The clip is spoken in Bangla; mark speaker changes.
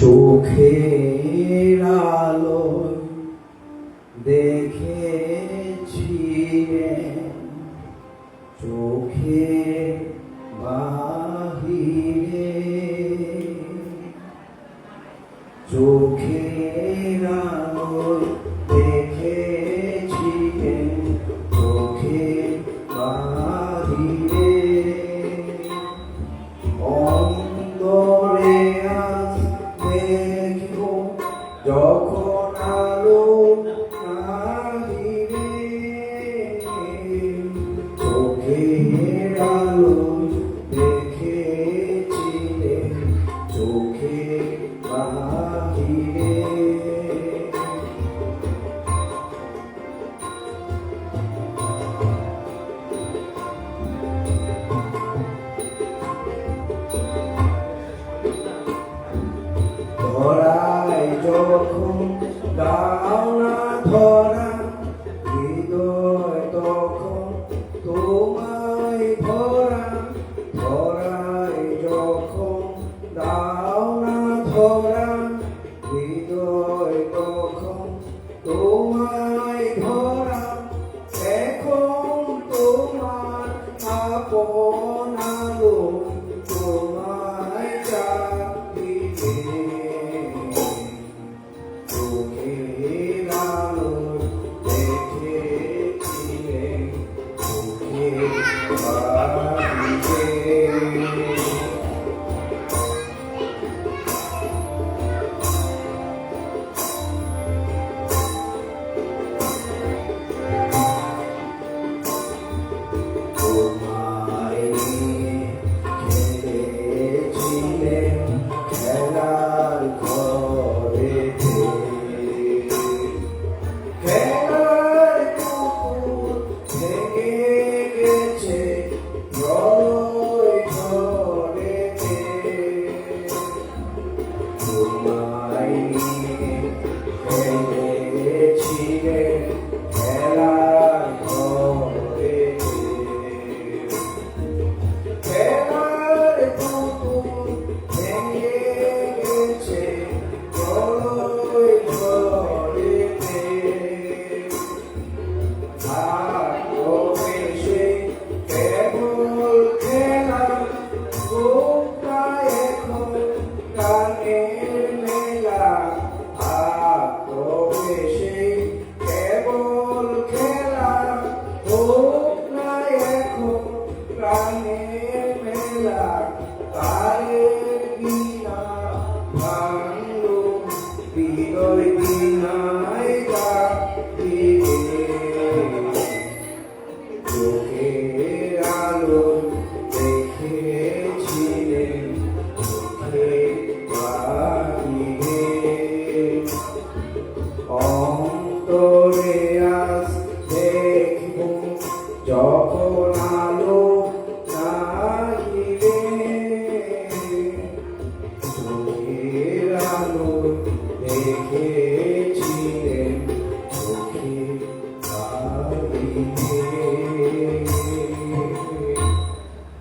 Speaker 1: চোখের আলো দেখেছিলেন চোখে বাহিরে। চোখের আলো তখন ধরা হৃদয় তখন তোমায় ভরা ধরায় যখন দাও না ধরা হৃদয় তখন Amen. Seas